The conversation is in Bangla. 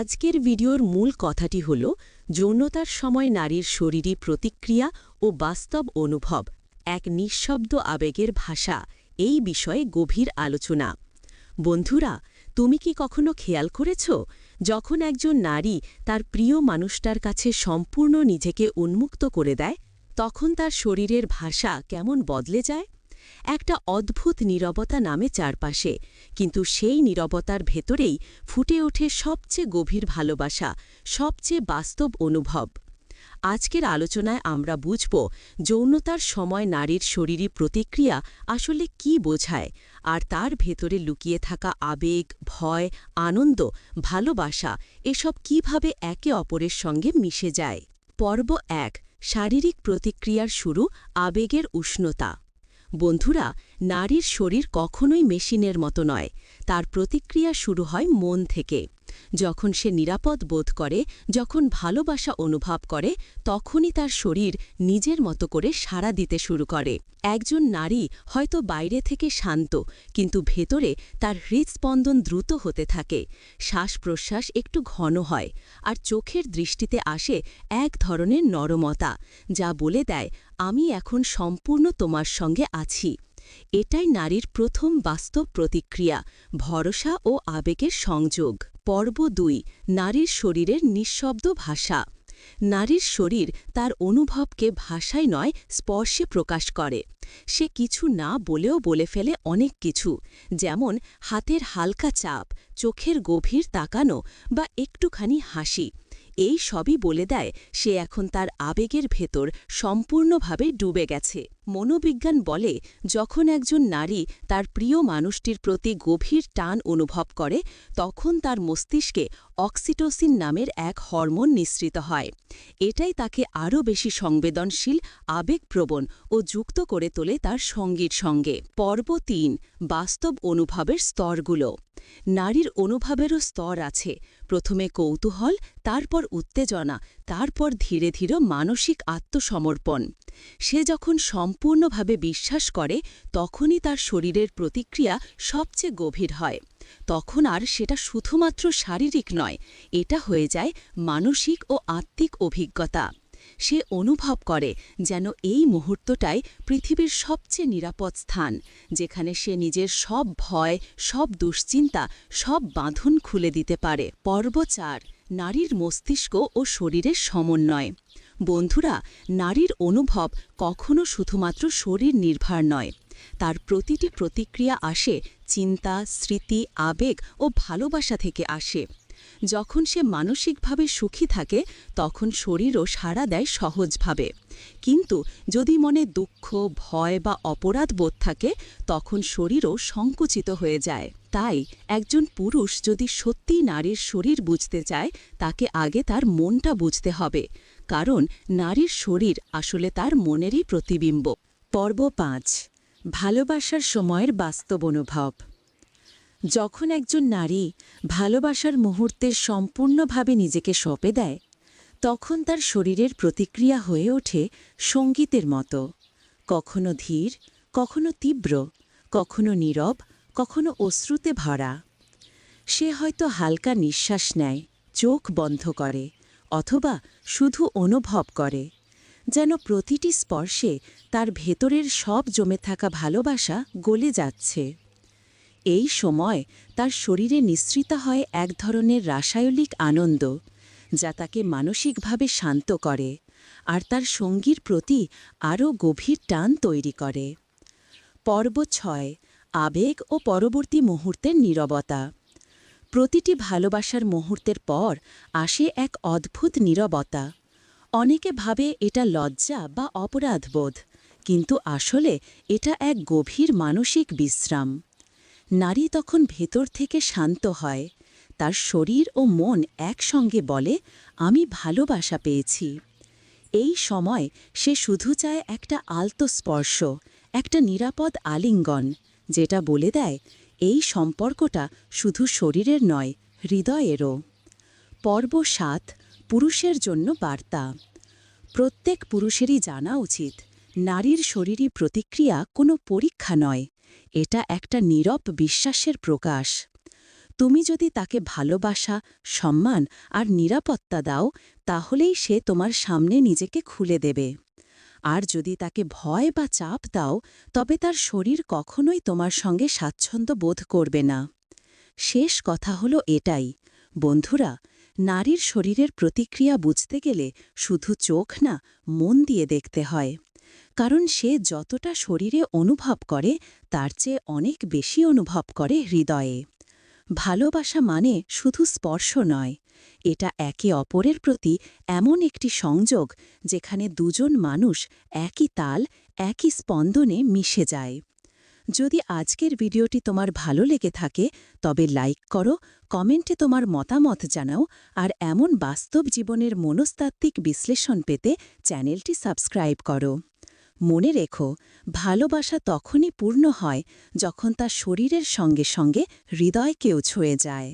আজকের ভিডিওর মূল কথাটি হল যৌনতার সময় নারীর শরীরী প্রতিক্রিয়া ও বাস্তব অনুভব, এক নিঃশব্দ আবেগের ভাষা, এই বিষয়ে গভীর আলোচনা। বন্ধুরা, তুমি কি কখনো খেয়াল করেছ, যখন একজন নারী তার প্রিয় মানুষটার কাছে সম্পূর্ণ নিজেকে উন্মুক্ত করে দেয়, তখন তার শরীরের ভাষা কেমন বদলে যায়? একটা অদ্ভুত নীরবতা নামে চারপাশে, কিন্তু সেই নীরবতার ভেতরেই ফুটে ওঠে সবচেয়ে গভীর ভালোবাসা, সবচেয়ে বাস্তব অনুভব। আজকের আলোচনায় আমরা বুঝব যৌনতার সময় নারীর শরীরী প্রতিক্রিয়া আসলে কি বোঝায়, আর তার ভেতরে লুকিয়ে থাকা আবেগ, ভয়, আনন্দ, ভালোবাসা, এসব কীভাবে একে অপরের সঙ্গে মিশে যায়? পর্ব এক, শারীরিক প্রতিক্রিয়ার শুরু, আবেগের উষ্ণতা। বন্ধুরা নারীর শরীর কখনোই মেশিনের মতো নয়। তার প্রতিক্রিয়া শুরু হয় মন থেকে। যখন সে নিরাপদ বোধ করে, যখন ভালোবাসা অনুভব করে, তখনই তার শরীর নিজের মতো করে সাড়া দিতে শুরু করে। একজন নারী হয়তো বাইরে থেকে শান্ত, কিন্তু ভেতরে তার হৃদস্পন্দন দ্রুত হতে থাকে। শ্বাস প্রশ্বাস একটু ঘন হয়, আর চোখের দৃষ্টিতে আসে এক ধরনের নরমতা, যা বলে দেয়, আমি এখন সম্পূর্ণ তোমার সঙ্গে আছি। এটাই নারীর প্রথম বাস্তব প্রতিক্রিয়া, ভরসা ও আবেগের সংযোগ। পর্ব দুই, নারীর শরীরের নিঃশব্দ ভাষা। নারীর শরীর তার অনুভবকে ভাষায় নয়, স্পর্শে প্রকাশ করে। সে কিছু না বলেও বলে ফেলে অনেক কিছু, যেমন হাতের হালকা চাপ, চোখের গভীর তাকানো বা একটুখানি হাসি। এই সবই বলে দেয় সে এখন তার আবেগের ভেতর সম্পূর্ণভাবে ডুবে গেছে। মনোবিজ্ঞান বলে, যখন একজন নারী তার প্রিয় মানুষটির প্রতি গভীর টান অনুভব করে, তখন তার মস্তিষ্কে অক্সিটোসিন নামের এক হরমোন নিঃসৃত হয়। এটাই তাকে আরও বেশি সংবেদনশীল, আবেগপ্রবণ ও যুক্ত করে তোলে তার সঙ্গীর সঙ্গে। পর্ব তিন, বাস্তব অনুভবের স্তরগুলো। নারীর অনুভবেরও স্তর আছে। প্রথমে কৌতূহল, তারপর উত্তেজনা, তারপর ধীরে ধীরে মানসিক আত্মসমর্পণ। সে যখন সম্পূর্ণভাবে বিশ্বাস করে, তখনই তার শরীরের প্রতিক্রিয়া সবচেয়ে গভীর হয়। তখন আর সেটা শুধুমাত্র শারীরিক নয়, এটা হয়ে যায় মানসিক ও আত্মিক অভিজ্ঞতা। সে অনুভব করে যেন এই মুহূর্তটাই পৃথিবীর সবচেয়ে নিরাপদ স্থান, যেখানে সে নিজের সব ভয়, সব দুশ্চিন্তা, সব বাঁধন খুলে দিতে পারে। পর্বচার নারীর মস্তিষ্ক ও শরীরের সমন্বয়। বন্ধুরা, নারীর অনুভব কখনো শুধুমাত্র শরীর নির্ভর নয়। তার প্রতিটি প্রতিক্রিয়া আসে চিন্তা, স্মৃতি, আবেগ ও ভালোবাসা থেকে আসে। যখন সে মানসিকভাবে সুখী থাকে, তখন শরীরও সাড়া দেয় সহজভাবে। কিন্তু যদি মনে দুঃখ, ভয় বা অপরাধ বোধ থাকে, তখন শরীরও সংকুচিত হয়ে যায়। তাই একজন পুরুষ যদি সত্যি নারীর শরীর বুঝতে চায়, তাকে আগে তার মনটা বুঝতে হবে। কারণ নারীর শরীর আসলে তার মনেরই প্রতিবিম্ব। পর্ব পাঁচ, ভালোবাসার সময়ের বাস্তব অনুভব। যখন একজন নারী ভালোবাসার মুহূর্তে সম্পূর্ণভাবে নিজেকে সঁপে দেয়, তখন তার শরীরের প্রতিক্রিয়া হয়ে ওঠে সঙ্গীতের মতো। কখনো ধীর, কখনো তীব্র, কখনো নীরব, কখনো অশ্রুতে ভরা। সে হয়তো হালকা নিঃশ্বাস নেয়, চোখ বন্ধ করে অথবা শুধু অনুভব করে, যেন প্রতিটি স্পর্শে তার ভেতরের সব জমে থাকা ভালোবাসা গলে যাচ্ছে। এই সময় তার শরীরে নিঃসৃত হয় এক ধরনের রাসায়নিক আনন্দ, যা তাকে মানসিকভাবে শান্ত করে আর তার সঙ্গীর প্রতি আরও গভীর টান তৈরি করে। পর্ব ছয়, আবেগ ও পরবর্তী মুহূর্তের নীরবতা। প্রতিটি ভালোবাসার মুহূর্তের পর আসে এক অদ্ভুত নীরবতা। অনেকে ভাবে এটা লজ্জা বা অপরাধবোধ, কিন্তু আসলে এটা এক গভীর মানসিক বিশ্রাম। নারী তখন ভেতর থেকে শান্ত হয়। তার শরীর ও মন একসঙ্গে বলে, আমি ভালোবাসা পেয়েছি। এই সময় সে শুধু চায় একটা আলতো স্পর্শ, একটা নিরাপদ আলিঙ্গন, যেটা বলে দেয় এই সম্পর্কটা শুধু শরীরের নয়, হৃদয়েরও। পর্ব সাত, পুরুষের জন্য বার্তা। প্রত্যেক পুরুষেরই জানা উচিত, নারীর শরীরী প্রতিক্রিয়া কোনো পরীক্ষা নয়, এটা একটা নীরব বিশ্বাসের প্রকাশ। তুমি যদি তাকে ভালোবাসা, সম্মান আর নিরাপত্তা দাও, তাহলেই সে তোমার সামনে নিজেকে খুলে দেবে। আর যদি তাকে ভয় বা চাপ দাও, তবে তার শরীর কখনোই তোমার সঙ্গে স্বাচ্ছন্দ্য বোধ করবে না। শেষ কথা হলো এটাই। বন্ধুরা, নারীর শরীরের প্রতিক্রিয়া বুঝতে গেলে শুধু চোখ না, মন দিয়ে দেখতে হয়। কারণ সে যতটা শরীরে অনুভব করে, তার চেয়ে অনেক বেশি অনুভব করে হৃদয়ে। ভালোবাসা মানে শুধু স্পর্শ নয়। এটা একে অপরের প্রতি এমন একটি সংযোগ যেখানে দুজন মানুষ একই তাল, একই স্পন্দনে মিশে যায়। যদি আজকের ভিডিওটি তোমার ভালো লেগে থাকে, তবে লাইক করো, কমেন্টে তোমার মতামত জানাও, আর এমন বাস্তব জীবনের মনস্তাত্ত্বিক বিশ্লেষণ পেতে চ্যানেলটি সাবস্ক্রাইব করো। মনে রেখো ভালোবাসা তখনই পূর্ণ হয় যখন তা শরীরের সঙ্গে সঙ্গে হৃদয়কেও ছুঁয়ে যায়।